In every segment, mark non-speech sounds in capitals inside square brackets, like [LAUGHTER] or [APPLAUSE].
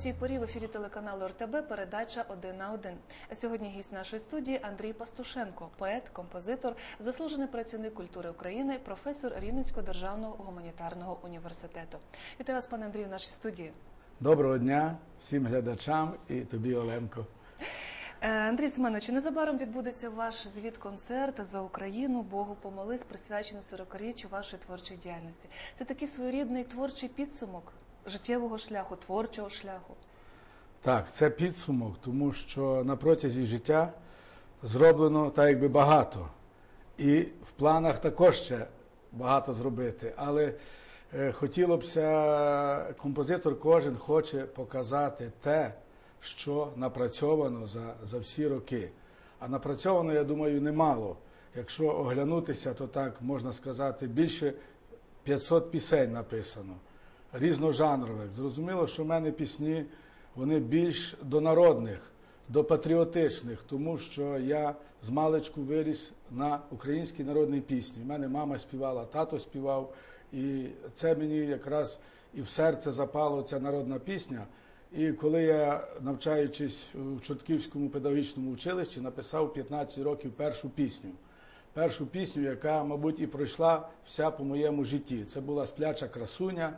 цій порі в ефірі телеканалу РТБ передача «Один на один». Сьогодні гість нашої студії Андрій Пастушенко, поет, композитор, заслужений працівник культури України, професор Рівненського державного гуманітарного університету. Вітаю вас, пане Андрію, в нашій студії. Доброго дня всім глядачам і тобі, Оленко. Е, Андрій Семенович, незабаром відбудеться ваш звіт-концерт за Україну Богу помолись, присвячений 40-річчю вашої творчої діяльності. Це такий своєрідний творчий підсумок життєвого шляху, творчого шляху. Так, це підсумок, тому що на протязі життя зроблено так якби багато. І в планах також ще багато зробити. Але е, хотілося б, композитор кожен хоче показати те, що напрацьовано за, за всі роки. А напрацьовано, я думаю, немало. Якщо оглянутися, то так можна сказати, більше 500 пісень написано, різножанрових. Зрозуміло, що в мене пісні вони більш до народних, до патріотичних, тому що я з маличку виріс на українській народній пісні. У мене мама співала, тато співав, і це мені якраз і в серце запало ця народна пісня. І коли я, навчаючись у Чортківському педагогічному училищі, написав 15 років першу пісню. Першу пісню, яка, мабуть, і пройшла вся по моєму житті. Це була спляча красуня,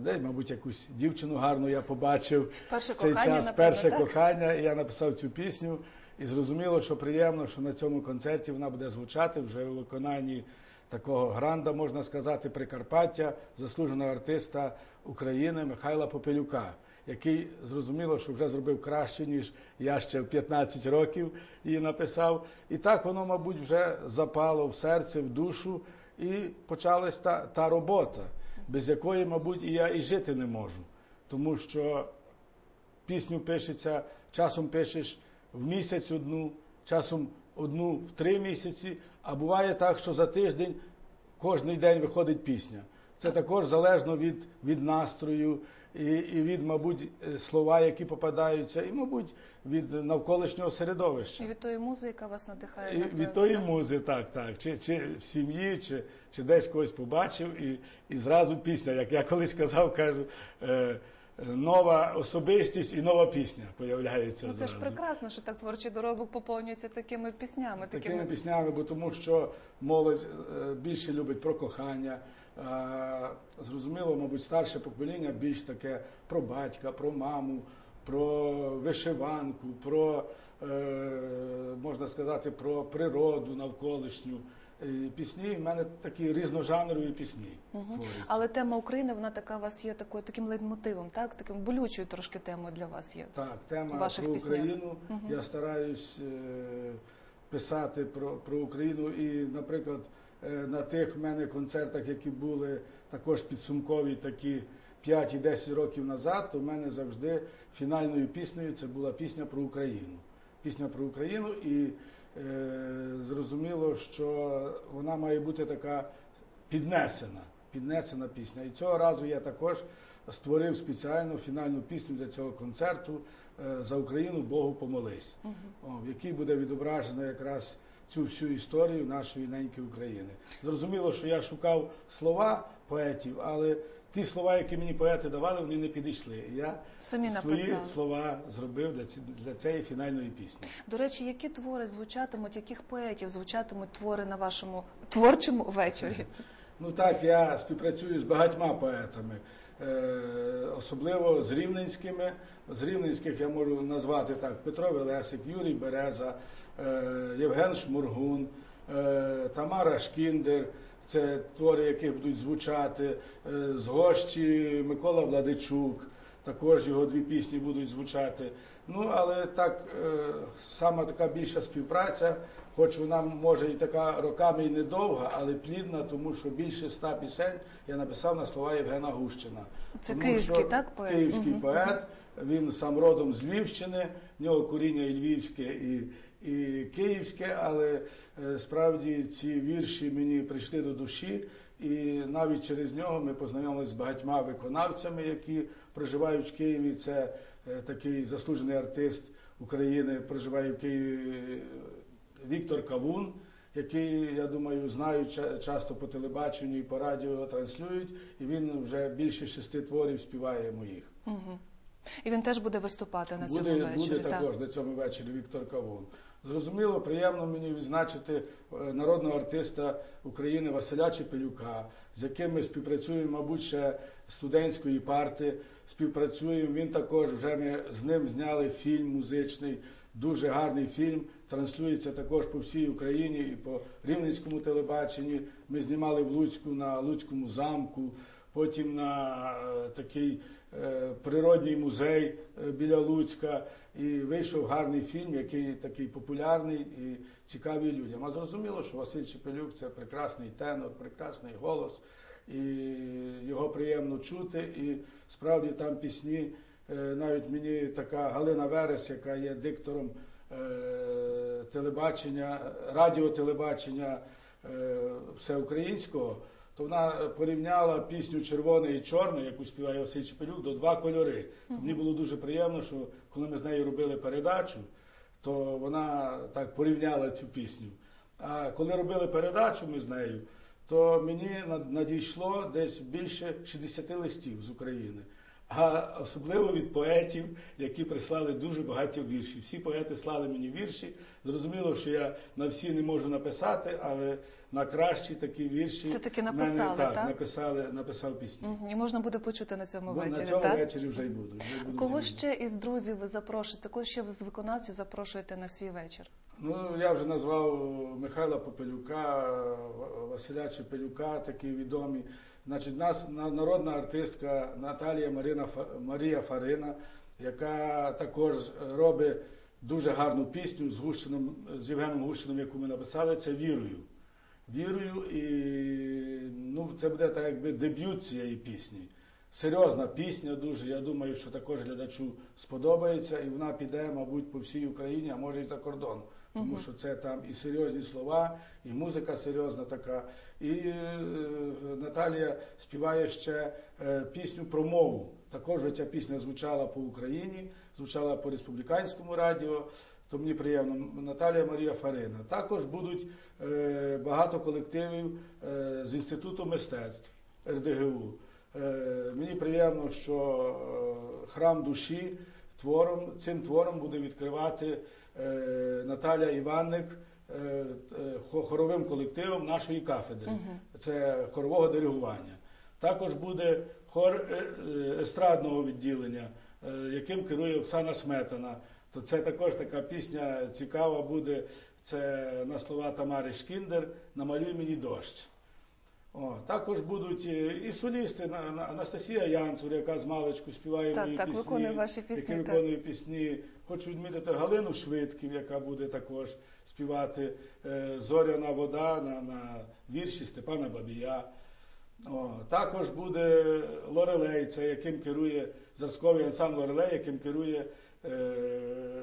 де, мабуть, якусь дівчину гарну я побачив. Перше цей кохання, час перше так? кохання. І я написав цю пісню. І зрозуміло, що приємно, що на цьому концерті вона буде звучати вже у виконанні такого гранда, можна сказати, Прикарпаття, заслуженого артиста України Михайла Попелюка, який зрозуміло, що вже зробив краще, ніж я ще в 15 років її написав. І так воно, мабуть, вже запало в серце, в душу, і почалась та, та робота, без якої, мабуть, і я і жити не можу. Тому що пісню пишеться, часом пишеш в місяць одну, часом одну в три місяці, а буває так, що за тиждень кожен день виходить пісня. Це також залежно від, від настрою і, і від, мабуть, е, слова, які попадаються, і, мабуть, від навколишнього середовища. І від тої музи, яка вас надихає. І на від тої музи, так, так. Чи, чи в сім'ї, чи, чи десь когось побачив, і, і зразу пісня, як я колись казав, кажу, е, нова особистість і нова пісня появляється. Ну, це ж прекрасно, що так творчий доробок поповнюється такими піснями. Такими піснями, бо тому що молодь е, більше любить про кохання. Е, Зрозуміло, мабуть, старше покоління більш таке про батька, про маму, про вишиванку, про е, можна сказати, про природу навколишню. Пісні в мене такі різножанрові пісні. творяться. Але тема України, вона така у вас є такою таким лейтмотивом, так? Таким болючою трошки темою для вас є. Так, тема ваших про піснях. Україну. Я стараюсь е, писати про, про Україну. І, наприклад, на тих в мене концертах, які були також підсумкові, такі 5 і 10 років назад, то в мене завжди фінальною піснею це була пісня про Україну. Пісня про Україну, і е, зрозуміло, що вона має бути така піднесена, піднесена пісня. І цього разу я також створив спеціальну фінальну пісню для цього концерту е, за Україну Богу помолись, О, в якій буде відображено якраз цю всю історію нашої неньки України. Зрозуміло, що я шукав слова поетів, але ті слова, які мені поети давали, вони не підійшли. Я Самі свої написали. слова зробив для, ці- для цієї фінальної пісні. До речі, які твори звучатимуть, яких поетів звучатимуть твори на вашому творчому вечорі? Ну так, я співпрацюю з багатьма поетами, е, особливо з рівненськими. З рівненських я можу назвати так: Петро Велесик, Юрій Береза, Євген Шмургун, е, Тамара Шкіндер. Це твори, які будуть звучати е, з гощі Микола Владичук. Також його дві пісні будуть звучати. Ну, але так, е, сама така більша співпраця, хоч вона може і така роками і недовга, але плідна, тому що більше ста пісень я написав на слова Євгена Гущина. Це Тому київський, що так, поет? Київський поет, він сам родом з Львівщини, в нього коріння і львівське, і, і київське, але е, справді ці вірші мені прийшли до душі. І навіть через нього ми познайомилися з багатьма виконавцями, які проживають в Києві. Це е, такий заслужений артист України, проживає в Києві е, Віктор Кавун, який, я думаю, знають ча- часто по телебаченню і по радіо транслюють, і він вже більше шести творів співає моїх. І він теж буде виступати на цьому Буде, вечорі. буде так? також на цьому вечорі Віктор Кавун. Зрозуміло, приємно мені відзначити е, народного артиста України Василя Чепелюка, з яким ми співпрацюємо, мабуть, ще студентської парти. Співпрацюємо. Він також вже ми з ним зняли фільм музичний, дуже гарний фільм. Транслюється також по всій Україні і по рівненському телебаченні. Ми знімали в Луцьку на Луцькому замку, потім на е, такий е, природній музей е, біля Луцька. І вийшов гарний фільм, який такий популярний і цікавий людям. А зрозуміло, що Василь Чепелюк це прекрасний тенор, прекрасний голос, і його приємно чути. І справді там пісні, навіть мені така Галина Верес, яка є диктором телебачення, радіотелебачення всеукраїнського, то вона порівняла пісню Червоне і чорне, яку співає Василь Чепелюк, до два кольори. То мені було дуже приємно, що коли ми з нею робили передачу, то вона так порівняла цю пісню. А коли робили передачу ми з нею, то мені надійшло десь більше 60 листів з України. А особливо від поетів, які прислали дуже багато віршів. Всі поети слали мені вірші. Зрозуміло, що я на всі не можу написати, але на кращі такі вірші Все-таки в мене, написали, так, так? Написали, написав пісні. Мгм. І можна буде почути на цьому Бо вечорі. на цьому так? вечорі вже й буду. вже буду Кого ще із друзів ви запрошуєте? Кого ще ви з виконавців запрошуєте на свій вечір? Ну, я вже назвав Михайла Попелюка, Василя Чепелюка, такі відомі. Значить, нас народна артистка Наталія Марина, Марія Фарина, яка також робить дуже гарну пісню з, Гущином, з Євгеном Гущином, яку ми написали, це вірую. Вірую, і ну, це буде так, якби дебют цієї пісні. Серйозна пісня дуже. Я думаю, що також глядачу сподобається, і вона піде, мабуть, по всій Україні, а може і за кордон. Тому що це там і серйозні слова, і музика серйозна така. І е, Наталія співає ще е, пісню про мову. Також ця пісня звучала по Україні, звучала по республіканському радіо. То мені приємно. Наталія Марія Фарина. Також будуть е, багато колективів е, з Інституту мистецтв РДГУ. Е, мені приємно, що е, храм душі твором, цим твором буде відкривати е, Наталя Іванник хо- хоровим колективом нашої кафедри. Це хорового диригування. Також буде хор естрадного відділення, яким керує Оксана Сметана. То це також така пісня цікава буде. Це на слова Тамари Шкіндер Намалюй мені дощ. О, також будуть е, і солісти На- На- Анастасія Янцур, яка з маличку співає Так, мої так, пісні, виконує ваші пісні, які так. виконує пісні. Хочу відмітити Галину Швидків, яка буде також співати е, Зоряна вода на, на вірші Степана Бабія. О, також буде Лорелей, це яким керує зразковий ансамбль Лорелей, яким керує е,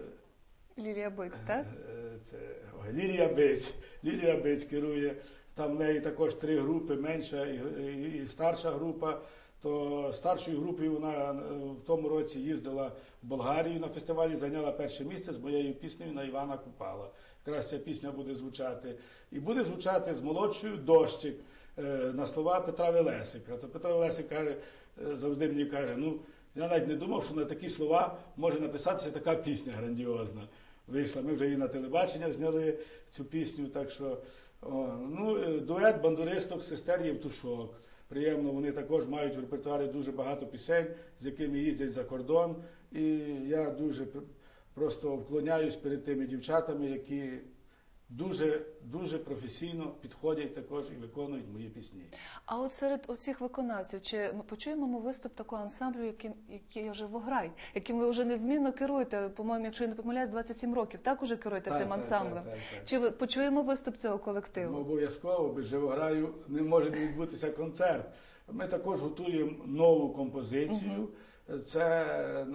Лілія Биць, так? Е, Це ой, Лілія Биць. Лілія Биць керує. Там в неї також три групи, менша і, і, і старша група. То старшою групою вона е, в тому році їздила в Болгарію на фестивалі, зайняла перше місце з моєю піснею на Івана Купала. Якраз ця пісня буде звучати. І буде звучати з молодшою дощик е, на слова Петра Велесика. То Петро Велесик каже, е, завжди мені каже, ну я навіть не думав, що на такі слова може написатися така пісня грандіозна. Вийшла, ми вже її на телебачення зняли цю пісню. Так що ну, е, дует бандуристок сестер Євтушок. Приємно, вони також мають в репертуарі дуже багато пісень, з якими їздять за кордон. І я дуже пр- просто вклоняюсь перед тими дівчатами, які дуже дуже професійно підходять також і виконують мої пісні. А от серед оцих виконавців, чи ми почуємо ми виступ такого ансамблю, яким який вже вограй, яким ви вже незмінно керуєте? По-моєму, якщо я не помиляюсь, 27 років. Так уже керуєте Так, цим так, ансамблем? так, так, так. Чи ви почуємо виступ цього Ну, колективу? обов'язково без живограю не може відбутися концерт. Ми також готуємо нову композицію. Це е,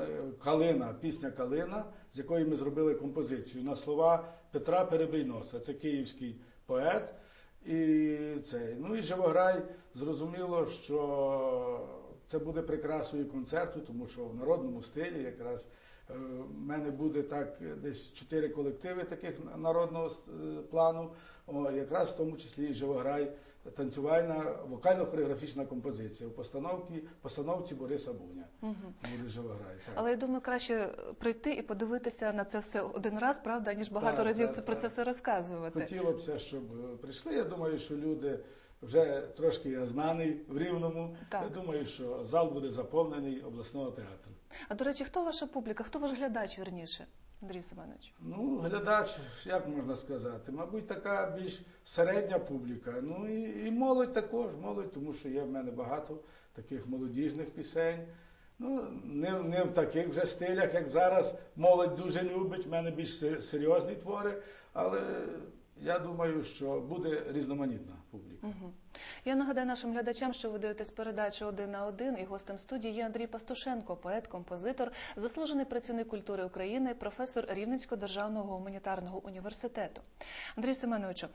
Калина, пісня Калина, з якої ми зробили композицію на слова Петра Перебийноса. Це київський поет. І це, ну і Живограй зрозуміло, що це буде прикрасою концерту, тому що в народному стилі якраз е, в мене буде так десь чотири колективи таких народного е, плану. О, якраз в тому числі і Живограй танцювальна вокально-хореографічна композиція у постановці, постановці Бориса Буня. Буде живограй. Так. Але я думаю, краще прийти і подивитися на це все один раз, правда, ніж багато Так, разів так, це про так. це все розказувати. Хотілося б, щоб е, прийшли. Я думаю, що люди вже трошки я знаний в Рівному. Так. Я думаю, що зал буде заповнений обласного театру. А до речі, хто ваша публіка? Хто ваш глядач вірніше, Андрій Семенович? Ну, глядач, як можна сказати, мабуть, така більш середня публіка. Ну і, і молодь також, молодь, тому що є в мене багато таких молодіжних пісень. Ну, не, не в таких вже стилях, як зараз молодь дуже любить, в мене більш серйозні твори, але я думаю, що буде різноманітна публіка. Мгм. Я нагадаю нашим глядачам, що ви дивитесь передачу один на один, і гостем студії є Андрій Пастушенко, поет, композитор, заслужений працівник культури України, професор Рівненського державного гуманітарного університету. Андрій Семеновичу,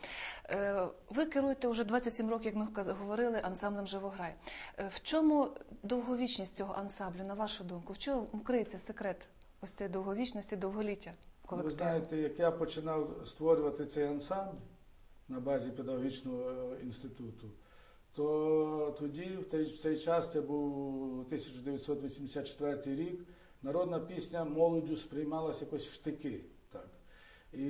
е, ви керуєте вже 27 років, як ми говорили, ансамблем Живограй. Е, В чому довговічність цього ансамблю, на вашу думку? В чому криється секрет ось цієї довговічності, довголіття Ви знаєте, як я починав створювати цей ансамбль на базі педагогічного е, інституту, то тоді, в цей час, це був 1984 рік, народна пісня молоддю сприймалася якось в штики. Так. І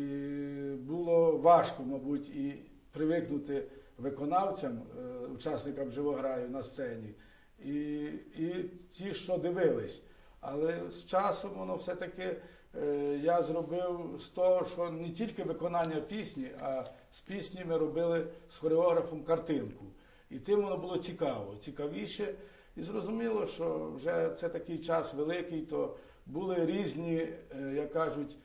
було важко, мабуть, і привикнути виконавцям, е, учасникам живограю на сцені, і, і ті, що дивились. Але з часом воно все-таки е, я зробив з того, що не тільки виконання пісні, а з пісні ми робили з хореографом картинку. І тим воно було цікаво, цікавіше. І зрозуміло, що вже це такий час великий, то були різні, е, як кажуть,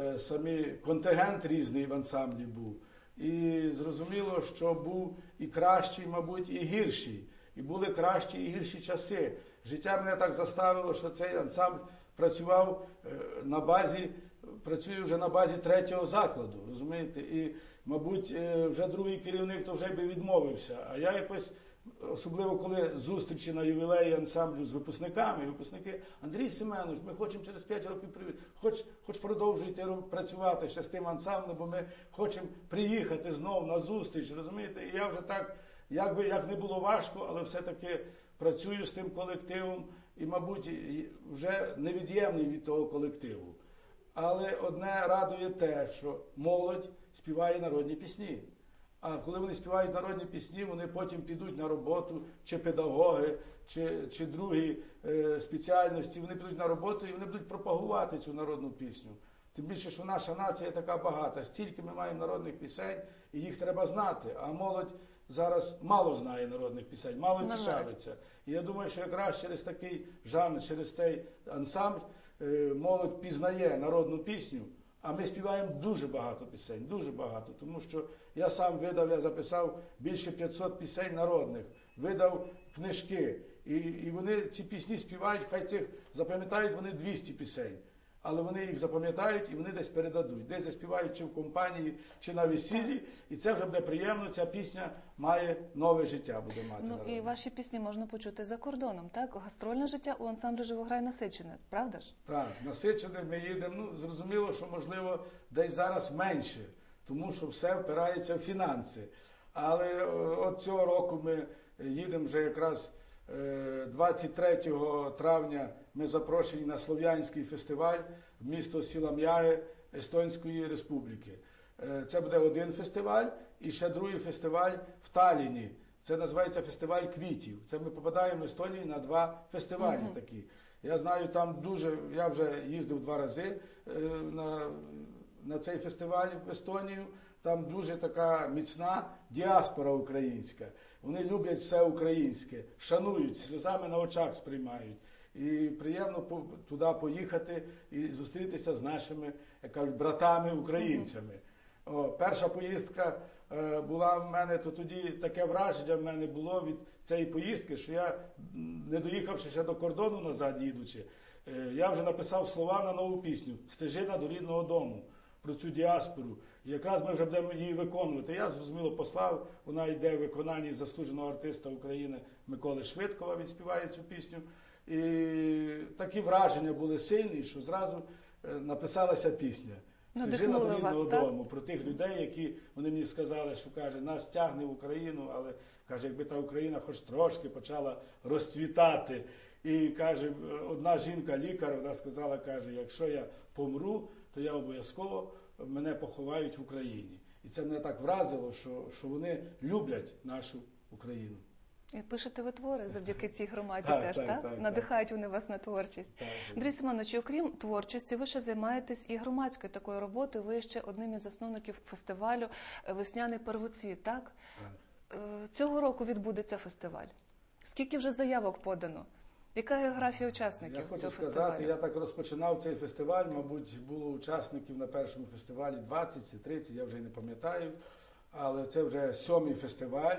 е, самі контингент різний в ансамблі був. І зрозуміло, що був і кращий, мабуть, і гірший. І були кращі і гірші часи. Життя мене так заставило, що цей ансамбль працював е, на базі, працює вже на базі третього закладу, розумієте? І, мабуть, е, вже другий керівник то вже би відмовився. А я якось, особливо коли зустрічі на ювілеї ансамблю з випускниками, випускники Андрій Семенович, ми хочемо через 5 років приві- хоч, хоч продовжуйте працювати ще з тим ансамблем, бо ми хочемо приїхати знову на зустріч, розумієте? І я вже так, як би як не було важко, але все-таки працюю з тим колективом і, мабуть, вже невід'ємний від того колективу. Але одне радує те, що молодь співає народні пісні. А коли вони співають народні пісні, вони потім підуть на роботу, чи педагоги, чи, чи другі е, спеціальності. Вони підуть на роботу і вони будуть пропагувати цю народну пісню. Тим більше, що наша нація така багата, стільки ми маємо народних пісень, і їх треба знати. А молодь зараз мало знає народних пісень, мало цікавиться. І я думаю, що якраз через такий жанр, через цей ансамбль молодь пізнає народну пісню. А ми співаємо дуже багато пісень, дуже багато. Тому що я сам видав, я записав більше 500 пісень народних, видав книжки. І, і вони ці пісні співають, хай цих запам'ятають вони 200 пісень. Але вони їх запам'ятають і вони десь передадуть. Десь заспівають чи в компанії, чи на весіллі. І це вже буде приємно. Ця пісня має нове життя, буде мати. Ну народне. і ваші пісні можна почути за кордоном, так? Гастрольне життя у ансамблю Живограй насичене, правда ж? Так, насичене ми їдемо. Ну, зрозуміло, що можливо десь зараз менше, тому що все впирається в фінанси. Але е, от цього року ми їдемо вже якраз е, 23 травня. Ми запрошені на Слов'янський фестиваль в місто Сілам'яє Естонської Республіки. Е, Це буде один фестиваль, і ще другий фестиваль в Таліні. Це називається фестиваль квітів. Це ми попадаємо в Естонію на два фестивалі такі. Я знаю, там дуже. Я вже їздив два рази е, на, на цей фестиваль в Естонію. Там дуже така міцна діаспора українська. Вони люблять все українське, шанують, сльозами на очах сприймають. І приємно туди поїхати і зустрітися з нашими, як кажуть, братами українцями. О, перша поїздка е, була в мене, то тоді таке враження в мене було від цієї поїздки, що я, не доїхавши ще до кордону назад їдучи, е, я вже написав слова на нову пісню Стежина до рідного дому про цю діаспору. І якраз ми вже будемо її виконувати. Я зрозуміло послав, вона йде в виконанні заслуженого артиста України Миколи Швидкова, він співає цю пісню. І такі враження були сильні, що зразу е, написалася пісня. Сиджи Надихнули на вас, додому про тих людей, які вони мені сказали, що каже, нас тягне в Україну, але каже, якби та Україна хоч трошки почала розцвітати. І каже, одна жінка, лікар, вона сказала, каже, якщо я помру, то я обов'язково мене поховають в Україні. І це мене так вразило, що, що вони люблять нашу Україну. І пишете ви твори завдяки цій громаді [LAUGHS] Так, теж, так, так? так, Надихають вони вас на творчість. Так. Андрій Семенович, окрім творчості, ви ще займаєтесь і громадською такою роботою. Ви ще одним із засновників фестивалю е, Весняний первоцвіт, так? Так. Е, Цього року відбудеться фестиваль. Скільки вже заявок подано? Яка географія учасників Я хочу цього сказати, фестивалю? я так розпочинав цей фестиваль. Мабуть, було учасників на першому фестивалі 20 чи 30, я вже не пам'ятаю. Але це вже сьомий фестиваль,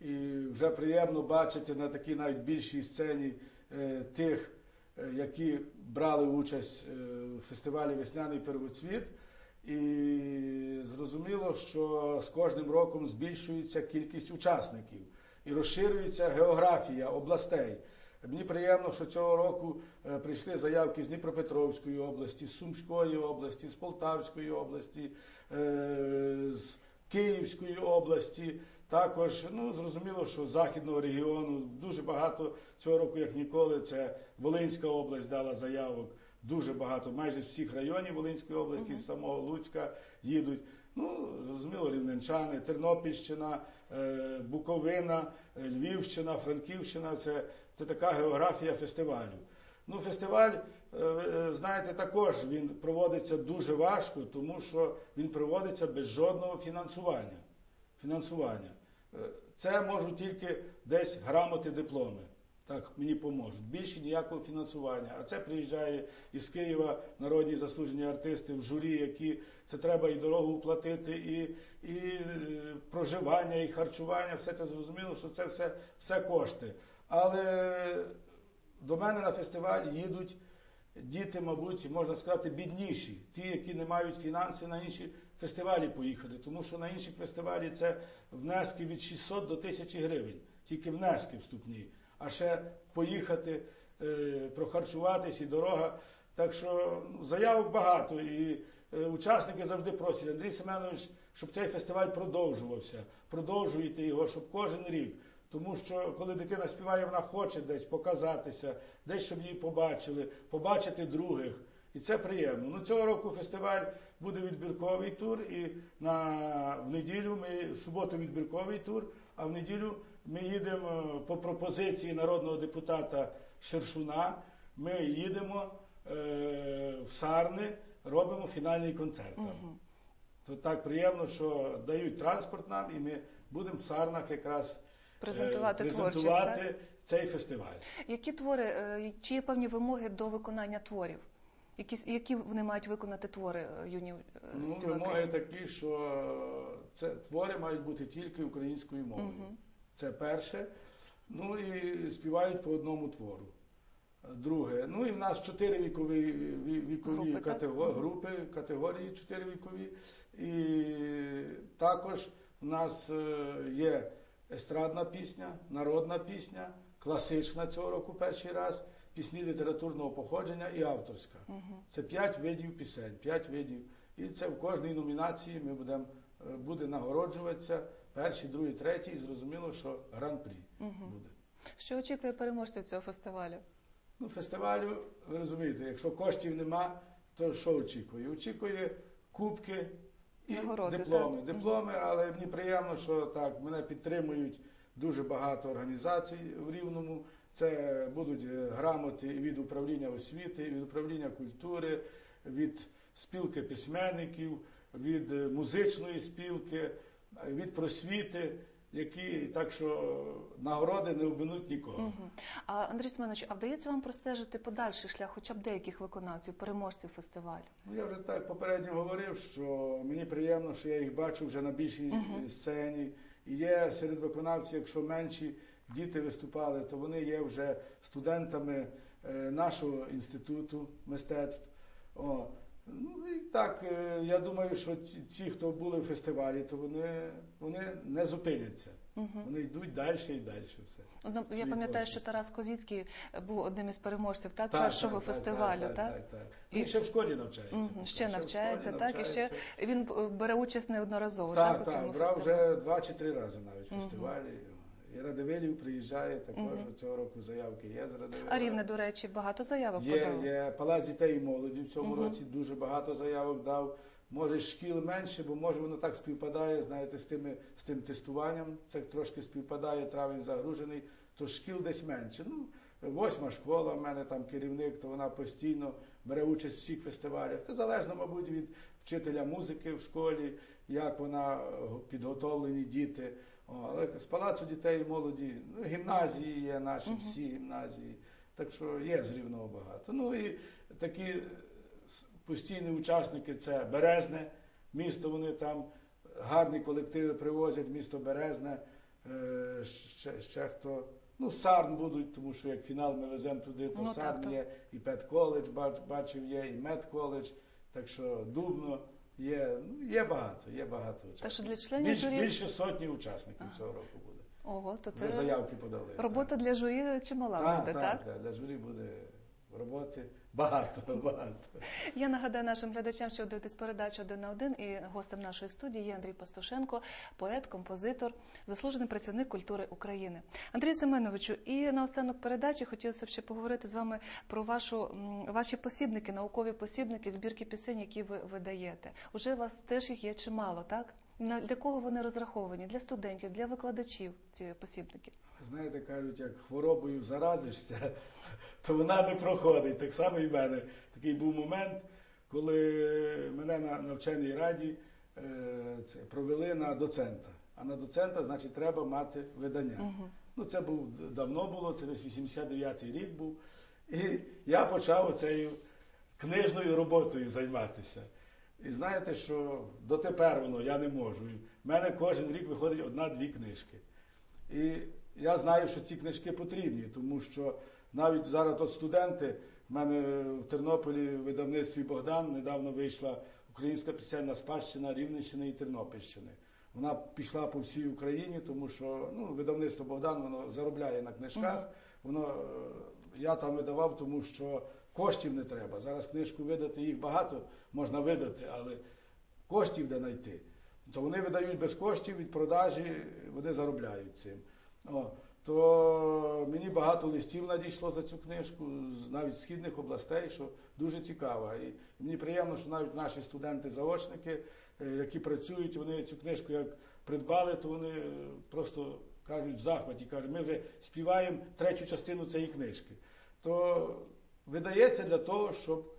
і вже приємно бачити на такій навіть більшій сцені е, тих, е, які брали участь е, в фестивалі Весняний первоцвіт. І зрозуміло, що з кожним роком збільшується кількість учасників і розширюється географія областей. Мені приємно, що цього року е, прийшли заявки з Дніпропетровської області, з Сумської області, з Полтавської області, е, з Київської області. Також ну зрозуміло, що з західного регіону дуже багато цього року, як ніколи, це Волинська область дала заявок. Дуже багато, майже з всіх районів Волинської області, з самого Луцька їдуть. Ну, зрозуміло, рівненчани, Тернопільщина, е, Буковина, Львівщина, Франківщина це, це така географія фестивалю. Ну, фестиваль, е, е, знаєте, також він проводиться дуже важко, тому що він проводиться без жодного фінансування. фінансування. Е, Це можуть тільки десь грамоти, дипломи. Так, мені поможуть. Більше ніякого фінансування. А це приїжджає із Києва народні заслужені артисти в журі, які це треба і дорогу платити, і, і проживання, і харчування. Все це зрозуміло, що це все, все кошти. Але до мене на фестиваль їдуть діти, мабуть, можна сказати, бідніші, ті, які не мають фінанси на інші фестивалі поїхати. Тому що на інші фестивалі це внески від 600 до 1000 гривень, тільки внески вступні. А ще поїхати, е, прохарчуватись і дорога. Так що ну, заявок багато, і е, учасники завжди просять, Андрій Семенович, щоб цей фестиваль продовжувався. Продовжуйте його, щоб кожен рік. Тому що коли дитина співає, вона хоче десь показатися, десь щоб її побачили, побачити других. І це приємно. Ну цього року фестиваль буде відбірковий тур, і на в неділю ми в суботу відбірковий тур, а в неділю ми їдемо по пропозиції народного депутата Шершуна. Ми їдемо е, в Сарни, робимо фінальний концерт. там. То так приємно, що дають транспорт нам, і ми будемо в Сарнах якраз е, Презентувати творчість, презентувати цей фестиваль. Які твори, е, чи є певні вимоги до виконання творів? Які, які вони мають виконати твори е, юні Ну, співаки? вимоги такі, що це твори мають бути тільки українською мовою. Це перше. Ну і співають по одному твору. Друге, ну і в нас чотири вікові, вікові Групи, так? групи, категорії чотири вікові. І також в нас є естрадна пісня, народна пісня, класична цього року перший раз, пісні літературного походження і авторська. Це п'ять видів пісень, п'ять видів. І це в кожній номінації ми будемо е, буде нагороджуватися перший, другий, третій. І зрозуміло, що гран-прі буде. Що очікує переможців цього фестивалю? Ну, фестивалю, ви розумієте, якщо коштів нема, то що очікує? Очікує кубки Нагороди, дипломи. так. Дипломи, але мені приємно, що так мене підтримують дуже багато організацій в Рівному. Це будуть е, грамоти від управління освіти, від управління культури, від спілки письменників, від е, музичної спілки, е, від просвіти, які так що нагороди не обминуть нікого. Мгм. А Андрій Семенович, а вдається вам простежити подальший шлях хоча б деяких виконавців, переможців фестивалю? Ну, я вже так попередньо говорив, що мені приємно, що я їх бачу вже на більшій е, сцені. І є серед виконавців, якщо менші діти виступали, то вони є вже студентами е, нашого інституту мистецтв. О, Ну і так, е, я думаю, що ці, ці, хто були в фестивалі, то вони, вони не зупиняться. Вони йдуть далі і далі. Все. Одно- я пам'ятаю, що Тарас Козіцький був одним із переможців так, першого фестивалю. Так, так? так, так. І- Він ще в школі навчається. Мгм, поки. Ще навчається, так, і ще він е, бере участь неодноразово так, Так, у цьому брав фестивалі. вже два чи три рази навіть в фестивалі. І Радивилів приїжджає також. Цього року заявки є з Радивилів. А рівне, до речі, багато заявок Є, подало. є палац дітей і молоді в цьому році дуже багато заявок дав. Може, шкіл менше, бо може воно так співпадає, знаєте, з тими з тим тестуванням. Це трошки співпадає, травень загружений, то шкіл десь менше. Ну, восьма школа, в мене там керівник, то вона постійно бере участь в всіх фестивалях. Це залежно, мабуть, від вчителя музики в школі, як вона е, підготовлені діти. О, але з палацу дітей і молоді, ну, гімназії є наші, всі гімназії. Так що є з рівного багато. Ну і такі е, постійні учасники це Березне, місто, вони там гарні колективи привозять, місто Березне, е, ще, ще хто. Ну, Сарн будуть, тому що як фінал ми веземо туди, то Ну, так, Сарн так. є, і Пет-коледж бач- бачив є, і Мед-коледж, так що Дубно є, ну, є багато, є багато учасників. Та що для членів Більш- журі більше сотні учасників цього року буде. ого, то це заявки подали. робота для журі чимала буде, так, так? так, для журі буде роботи багато, багато. Я нагадаю нашим глядачам, що ви дивитесь передачу один на один, і гостем нашої студії є Андрій Пастушенко, поет, композитор, заслужений працівник культури України. Андрій Семеновичу, і наостанок передачі хотілося б ще поговорити з вами про вашу ваші посібники, наукові посібники, збірки пісень, які ви видаєте. Уже у вас теж їх є чимало, так? На для кого вони розраховані? Для студентів, для викладачів ці посібники. Знаєте, кажуть, як хворобою заразишся, [LAUGHS] то вона не проходить. Так само і в мене. Такий був момент, коли мене на навчальній раді е, це, провели на доцента. А на доцента, значить, треба мати видання. Ну, це був давно було, це десь 89-й рік був. І я почав оцею книжною роботою займатися. І знаєте, що дотепер воно я не можу. У мене кожен рік виходить одна-дві книжки. І я знаю, що ці книжки потрібні, тому що навіть зараз от студенти, в мене в Тернополі в видавництві Богдан недавно вийшла українська пісенна спадщина Рівненщини і Тернопільщини. Вона пішла по всій Україні, тому що ну, видавництво Богдан воно заробляє на книжках. Воно е, я там видавав, тому що коштів не треба. Зараз книжку видати їх багато можна видати, але коштів де знайти. То вони видають без коштів від продажі, вони заробляють цим. О, то мені багато листів надійшло за цю книжку, навіть з східних областей, що дуже цікаво. І мені приємно, що навіть наші студенти-заочники, е, які працюють, вони цю книжку як придбали, то вони е, просто кажуть в захваті, кажуть, ми вже співаємо третю частину цієї книжки. То видається для того, щоб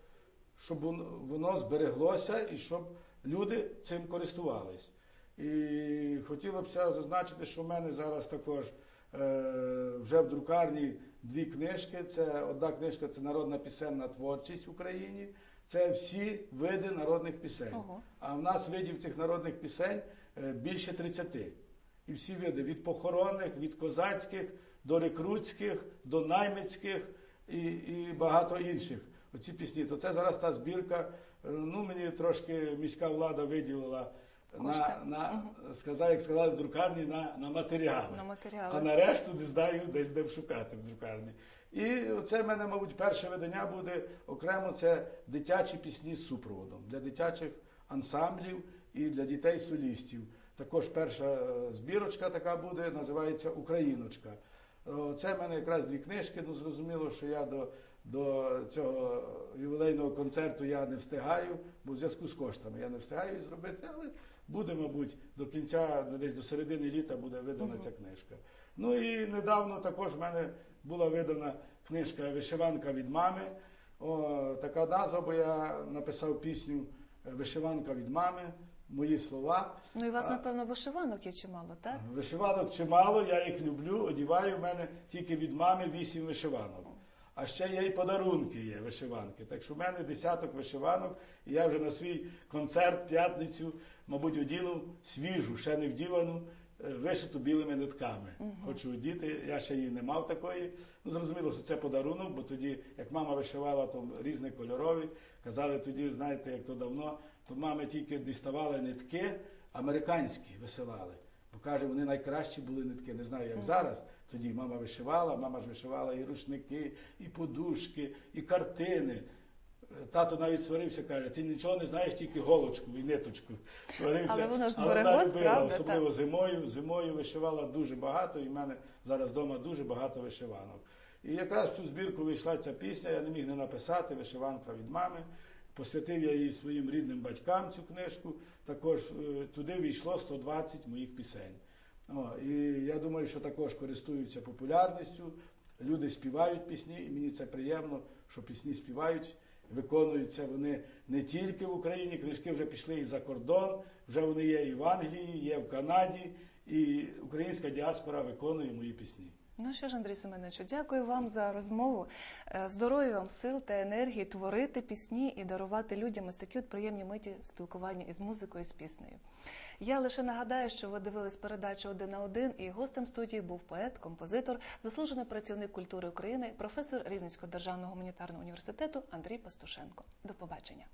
щоб воно збереглося і щоб люди цим користувались. І хотілося б зазначити, що в мене зараз також е, вже в друкарні дві книжки. Це одна книжка це народна пісенна творчість в Україні. Це всі види народних пісень. Ого. А в нас видів цих народних пісень е, більше 30. І всі види від похоронних, від козацьких до рекрутських, до наймицьких і, і багато інших. Оці пісні. То це зараз та збірка. Е, Ну, мені трошки міська влада виділила На, на сказав, як сказали в друкарні, на, на матеріали. На матеріали. А на решту не знаю, де, де шукати в друкарні. І це в мене, мабуть, перше видання буде окремо це дитячі пісні з супроводом для дитячих ансамблів і для дітей-солістів. Також перша е, збірочка така буде, називається Україночка. Це в мене якраз дві книжки. Ну, зрозуміло, що я до, до цього ювілейного концерту я не встигаю, бо в зв'язку з коштами я не встигаю зробити, але буде, мабуть, до кінця, ну, десь до середини літа буде видана ця книжка. Ну і недавно також в мене була видана книжка Вишиванка від мами. О, така назва, бо я написав пісню Вишиванка від мами, мої слова. Ну і у вас, напевно, вишиванок є чимало, так? Вишиванок чимало, я їх люблю, одіваю. У мене тільки від мами вісім вишиванок. А ще є і подарунки є вишиванки. Так що в мене десяток вишиванок, і я вже на свій концерт п'ятницю, мабуть, одіну свіжу, ще не вдівану. е, вишиту білими нитками. Хочу одіти. Я ще її не мав такої. Ну, зрозуміло, що це подарунок, бо тоді, як мама вишивала, то різні кольорові. Казали тоді, знаєте, як то давно, то мами тільки діставали нитки, американські висилали. Бо каже, вони найкращі були нитки. Не знаю, як зараз. Тоді мама вишивала, мама ж вишивала і рушники, і подушки, і картини. Тато навіть сварився, каже, ти нічого не знаєш, тільки голочку і ниточку. Сварився. Але воно ж Але вона любила, правда, особливо так. зимою. Зимою вишивала дуже багато, і в мене зараз вдома дуже багато вишиванок. І якраз в цю збірку вийшла ця пісня, я не міг не написати, вишиванка від мами. Посвятив я її своїм рідним батькам цю книжку. Також е, туди війшло 120 моїх пісень. О, і я думаю, що також користуються популярністю. Люди співають пісні, і мені це приємно, що пісні співають, виконуються вони не тільки в Україні, книжки вже пішли і за кордон, вже вони є і в Англії, є в Канаді, і українська діаспора виконує мої пісні. Ну що ж, Андрій Семеновичу, дякую вам за розмову. Е, Здоров'я вам, сил та енергії творити пісні і дарувати людям ось такі от приємні миті спілкування із музикою, з піснею. Я лише нагадаю, що ви дивились передачу один на один, і гостем студії був поет, композитор, заслужений працівник культури України, професор Рівненського державного гуманітарного університету Андрій Пастушенко. До побачення.